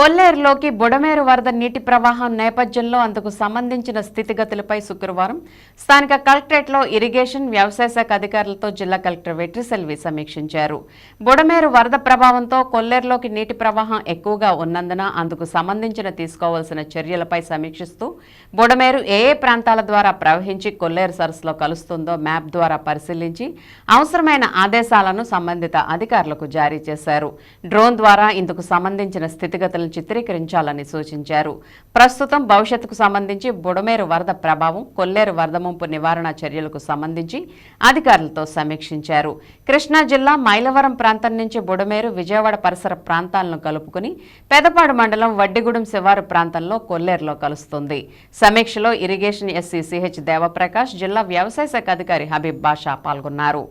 కొల్లేరులోకి బుడమేరు వరద నీటి ప్రవాహం నేపథ్యంలో అందుకు సంబంధించిన స్థితిగతులపై శుక్రవారం స్థానిక కలెక్టరేట్లో ఇరిగేషన్ వ్యవసాయ శాఖ అధికారులతో జిల్లా కలెక్టర్ వెట్రిసెల్వి సమీక్షించారు. బుడమేరు వరద ప్రభావంతో కొల్లేరులోకి నీటి ప్రవాహం ఎక్కువగా ఉన్నందున అందుకు సంబంధించిన తీసుకోవాల్సిన చర్యలపై సమీక్షిస్తూ బుడమేరు ఏ ఏ ప్రాంతాల ద్వారా ప్రవహించి కొల్లేరు సరస్సులో కలుస్తుందో మ్యాప్ ద్వారా పరిశీలించి అవసరమైన ఆదేశాలను సంబంధిత అధికారులకు జారీ చేశారు. డ్రోన్ ద్వారా ఇందుకు సంబంధించిన స్థితిగతులను చిత్రీకరించాలని సూచించారు. ప్రస్తుతం భవిష్యత్తుకు సంబంధించి బుడమేరు వరద ప్రభావం కొల్లేరు వరద ముంపు నివారణ చర్యలకు సంబంధించి అధికారులతో సమీక్షించారు. కృష్ణా జిల్లా మైలవరం ప్రాంతం నుంచి బుడమేరు విజయవాడ పరిసర ప్రాంతాలను కలుపుకుని పెదపాడు మండలం వడ్డిగూడెం శివారు ప్రాంతంలో కొల్లేరులో కలుస్తుంది. సమీక్షలో ఇరిగేషన్ ఎస్సీ సిహెచ్ దేవప్రకాష్ జిల్లా వ్యవసాయ శాఖ అధికారి హబీబ్ బాషా పాల్గొన్నారు.